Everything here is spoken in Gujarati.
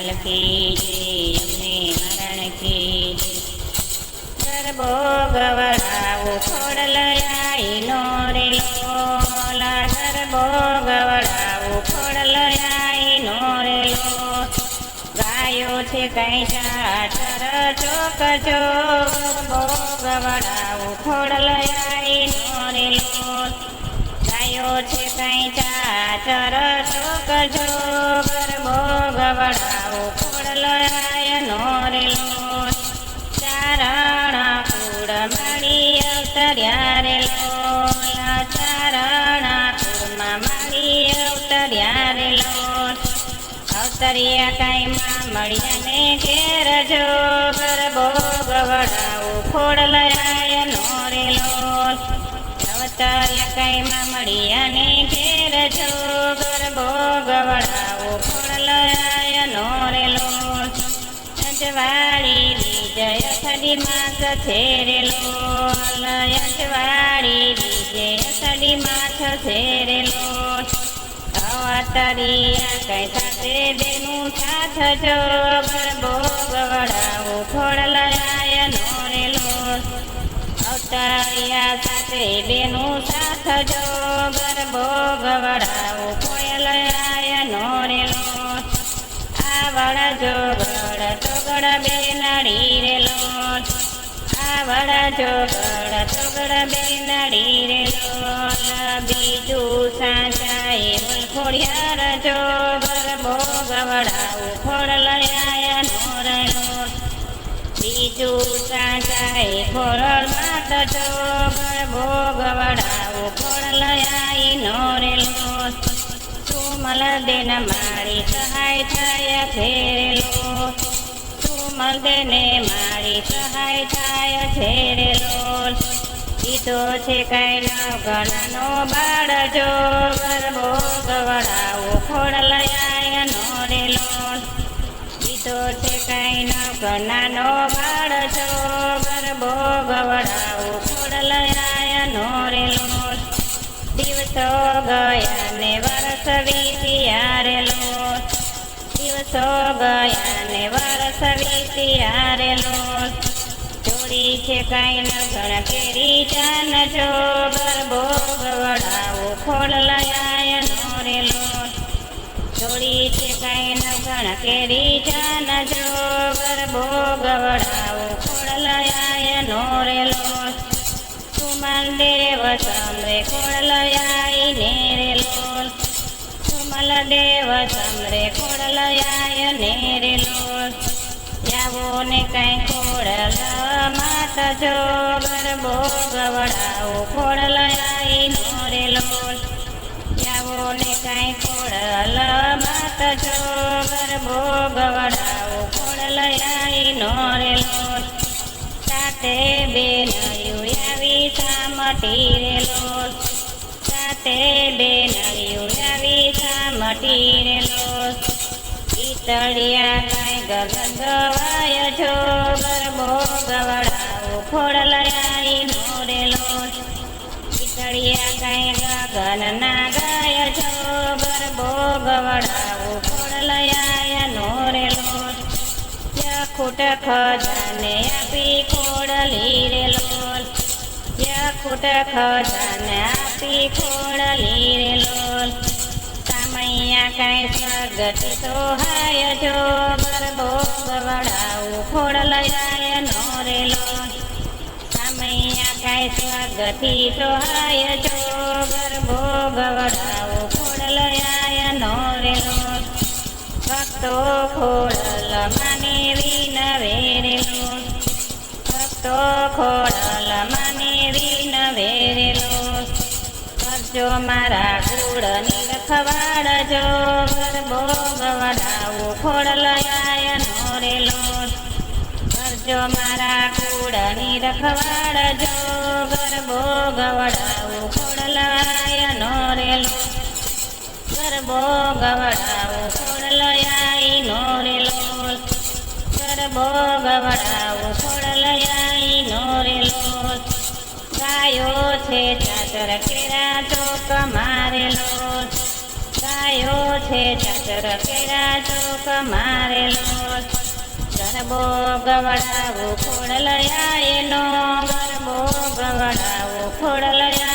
લાલ કી અમને મરણ કી ગરબો ગવડાવું ખોડલયાઈ નો રે લોલા ગરબો ગવડાવું ખોડલયાઈ નો રે લો ગાયો છે કઈ ચાચર ચોક જો ગરબો ગવડાવું ખોડલયાઈ નો રે લો ગાયો છે કઈ ચાચર ચોક જો અવતર્યા કાંઈમાં મળ્યા ને ઘેર જો ગરબો ગવડાવું ખોડ લયાય નો રે લોલ અવતર્યા કાંઈમાં મળ્યા ને ઘેર જો ગરબો ગવડાવું ખોડ લયાય નો રે લોલ અજવાળી છેરેલો અજવાળી વિજય સડી માસ છેરેલો અવતરિયા સાથે બેનું સાથ જો ગરબો ગવડાવું ખોડ લયાય નો અવતરિયા સાથે બેનું સાથ જો ગરબો ગવડાવું ખોડ લયાય નો રેલો આવડ જોગડ તોગડ બે નડી રે લોલ આવડ જોગડ તોગડ બે નડી રે બીજું સાચાએ બોલ ખોડિયાર જોગર બો ગવડાવું ઉખોડ લયાય નોરણો. બીજું સાચાએ ખોરળ માત જોગર બો ગવડાવું ઉખોડ લયાય નોરેલો. તું મલ દેન મારી સહાય થાય ફેરેલો સુમલ દેને મારી સહાય થાય છેડેલોલ ગીતો છે ન ગણનો બાળ જો ગરબો ગવડાવો ખોડ લયાય નો રેલો દીધો છે ન ગણાનો બાળ જો ગરબો ગવડાવો ખોડ લયાય નો રેલો દિવસો ગયા ને વર્ષ વીતી રે લોલ. દિવસો ગયા ને સવિતી રે ચોરી છે કઈ ન કેરી જાન છો ગરબો ગવડાવો ખોડ લયાય નો રે લો ચોરી છે કઈ ન કેરી ચાન છો ગરબો ગવડાવો ખોડ લયાય નો રે લો સુમલ દેવ સમરે ખોડલયાઈ ને રે લોલ સુમલ દેવ સમરે ખોડલયાય ને રે લોલ જાવો ને કઈ ખોડલ માત જો ગરબો ગવડાવો ખોડલયાઈ નો રે લોલ જાવો ને કઈ ખોડલ માત જો ગરબો ગવડાવો ખોડલયાઈ નો રે લોલ સાથે બેનયું આવી સામટી રે લોલ સાથે આવી લોલ ઈતળિયા કાંઈ ગગન ગવાય છો? ગરબો ગવડાવો ખોડ લયાઈ નો રે ઈતળિયા ગગન ના ગાય છો? ગરબો ગવડાવો ખોડ લયાય નો રે લોલ યખુટ ખજાને આપી ખોડલી રે લોલ યખુટ ખજાને આપી ખોડલી કાંઈ સ્વગતિ સોહાય જો ગરબો ગવડાવું ખોડ લયાય નો રેલો સામૈયા સોહાય જો ગરબો ગવડાવું ખોડ લયાય નો રેલો ભક્તો ખોડલ મને વિનવે વેરેલો ભક્તો ખોડલ મને વિનવે રે લોલ મારા કુળની રખવાડજો ગરબો ગવડાવો ખોડલ લયાય નો રે લોલ કરજો મારા કુળની રખવાડજો ગરબો ગવડાવો ખોડલ લયાય નો રે લોલ ગરબો ગવડાવો ખોડલયાઈ નો રે લોલ ગરબો ગવડાવો ખોડલયાઈ નો રે લોલ ગાયો છે ચાચર કેરા ચોક મારેલો ગાયો છે ચાચર કેરા ચોક મારેલો ગરબો ગવડાવો ખોડલયા એનો ગરબો ગવડાવો ખોડલયા